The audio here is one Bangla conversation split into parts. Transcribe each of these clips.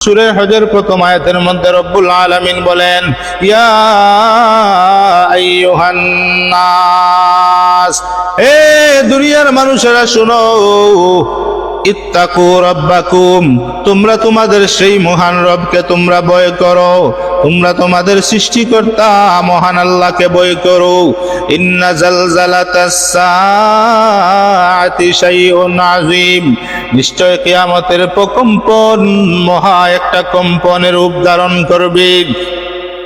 সুরে হজের প্রথম আয়াতের মধ্যে রব্বুল আলমিন বলেন ইয়া হে দুনিয়ার মানুষেরা শুনো ইত্তাকু রব্বাকুম, তোমরা তোমাদের সেই মহান রবকে তোমরা ভয় করো। তোমরা তোমাদের সৃষ্টিকর্তা মহান আল্লাহকে ভয় করো। ইন্না জালজালাতাস সাআতি শাইউন আযীম। নিশ্চয় কিয়ামতের প্রকম্পন মহা একটা কম্পনের রূপ ধারণ করবে।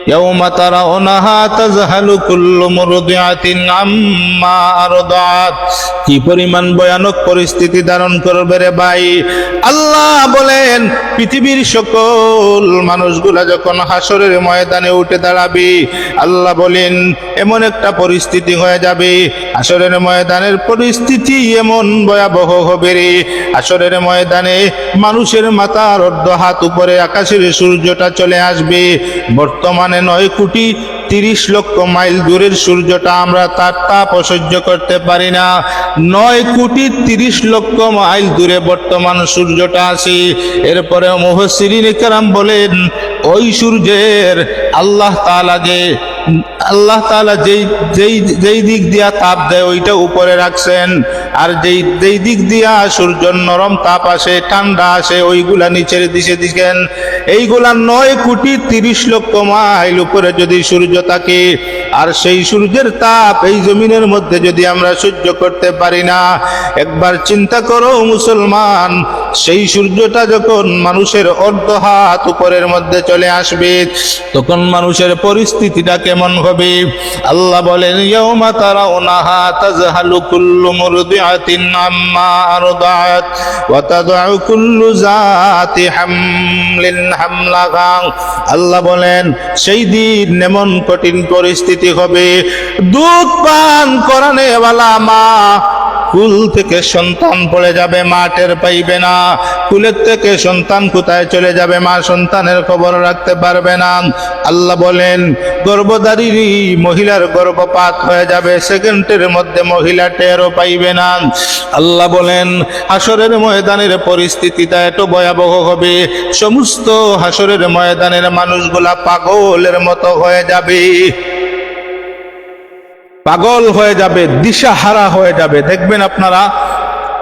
يوم ترونها تذهل كل مرضعة عما أرضعت কি পরিমাণ ভয়ানক পরিস্থিতি ধারণ করবে রে ভাই আল্লাহ বলেন, পৃথিবীর সকল মানুষগুলা যখন হাসরের ময়দানে উঠে দাঁড়াবে, আল্লাহ বলেন, এমন একটা পরিস্থিতি হয়ে যাবে। হাসরের ময়দানের পরিস্থিতি এমন ভয়াবহ হবে রে। হাসরের ময়দানে মানুষের মাথার অর্ধ হাত উপরে আকাশের সূর্যটা চলে আসবে। বর্তমানে নয় কোটি তিরিশ লক্ষ মাইল দূরের সূর্যটা আমরা তার তাপ অসহ্য করতে পারি না। নয় কোটি তিরিশ লক্ষ মাইল দূরে বর্তমান সূর্যটা আছে। এরপরে মুহসিরিন কারাম বলেন, ওই সূর্যের আল্লাহ তাআলা যে, আল্লাহ তালা যেই যেই যেই দিক দিয়া তাপ দেয় ওইটা উপরে রাখছেন। আর যেই যেই দিক দিয়া সূর্য নরম তাপ আসে, ঠান্ডা আসে, ওইগুলা নিচের দিশে দিকেন। এইগুলা নয় কোটি তিরিশ লক্ষ মাইল উপরে যদি সূর্য থাকে। আর সেই সূর্যের তাপ এই জমিনের মধ্যে যদি আমরা সহ্য করতে পারি না, একবার চিন্তা করো মুসলমান সেই সূর্যটা যখন মানুষের অর্ধ হাত উপরের মধ্যে চলে আসবে, তখন মানুষের পরিস্থিতিটা কেমন হবে? আল্লাহ বলেন কুল্লু আল্লাহ বলেন, সেই দিন এমন কঠিন পরিস্থিতি হবে। দুধ পান করানে ওয়ালা মা কুল থেকে সন্তান পড়ে যাবে, মা টের পাইবে না। কুলের থেকে সন্তান কোথায় চলে যাবে, মা সন্তানের খবর রাখতে পারবে না। আল্লাহ বলেন গর্ভধারী মহিলার গর্ভপাত হয়ে যাবে, সেকেন্ডের মধ্যে মহিলা টেরও পাইবে না। আল্লাহ বলেন, হাসরের ময়দানের পরিস্থিতিটা এত ভয়াবহ হবে, সমস্ত হাসরের ময়দানের মানুষগুলা পাগলের মতো হয়ে যাবে। পাগল হয়ে যাবে দিশাহারা হয়ে যাবে। দেখবেন আপনারা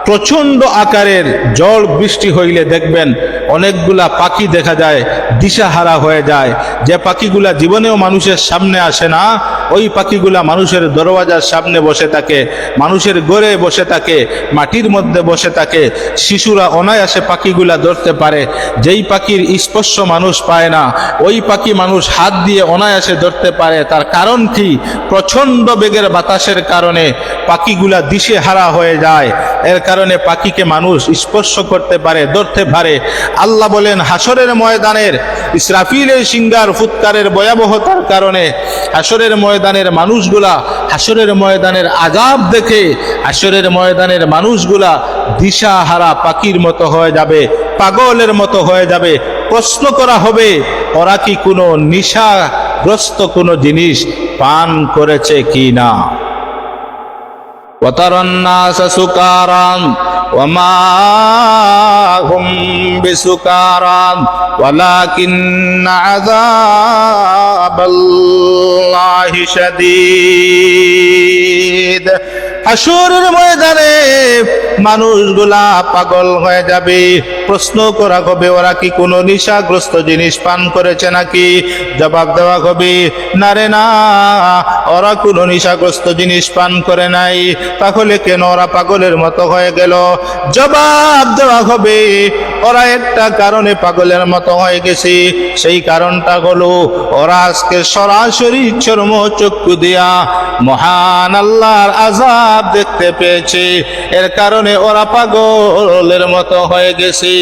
প্রচণ্ড আকারের জল বৃষ্টি হইলে দেখবেন অনেকগুলা পাখি দেখা যায়, দিশাহারা হয়ে যায়। যে পাখিগুলা জীবনেও মানুষের সামনে আসে না, ওই পাখিগুলা মানুষের দরওয়াজার সামনে বসে থাকে, মানুষের গড়ে বসে থাকে, মাটির মধ্যে বসে থাকে। শিশুরা অনায়াসে পাখিগুলা ধরতে পারে। যেই পাখির স্পর্শ মানুষ পায় না, ওই পাখি মানুষ হাত দিয়ে অনায়াসে ধরতে পারে। তার কারণ কি? প্রচণ্ড বেগের বাতাসের কারণে পাখিগুলা দিশে হারা হয়ে যায়। এর কারণে পাখিকে মানুষ স্পর্শ করতে পারে, ধরতে পারে। আল্লাহ বলেন হাসরের ময়দানের ইসরাফিলের সিঙ্গার ফুৎকারের ভয়াবহতার কারণে হাসরের ময়দানের মানুষগুলা হাসরের ময়দানের আজাব দেখে হাসরের ময়দানের মানুষগুলা দিশাহারা পাখির মতো হয়ে যাবে, পাগলের মতো হয়ে যাবে। প্রশ্ন করা হবে, ওরা কি কোনো নিশাগ্রস্ত কোনো জিনিস পান করেছে কি না وترى الناس سكارى وما هم بسكارى ولكن عذاب الله شديد হাসুরের ময়দানে মানুষগুলা পাগল হয়ে যাবে প্রশ্ন করা হবে ওরা কি কোনো নিশাগ্রস্ত জিনিস পান করেছে নাকি জবাব দেওয়া হবে না রে না ওরা কোনো নিশাগ্রস্ত জিনিস পান করে নাই। তাহলে কেন ওরা পাগলের মতো হয়ে গেল? জবাব দেওয়া হবে, ওরা একটা কারণে পাগলের মতো হয়ে গেছে। সেই কারণটা হলো, ওরা আজকে সরাসরি চর্ম চক্ষু দিয়া মহান আল্লাহর আজাব দেখতে পেয়েছে। এর কারণে ওরা পাগলের মতো হয়ে গেছে।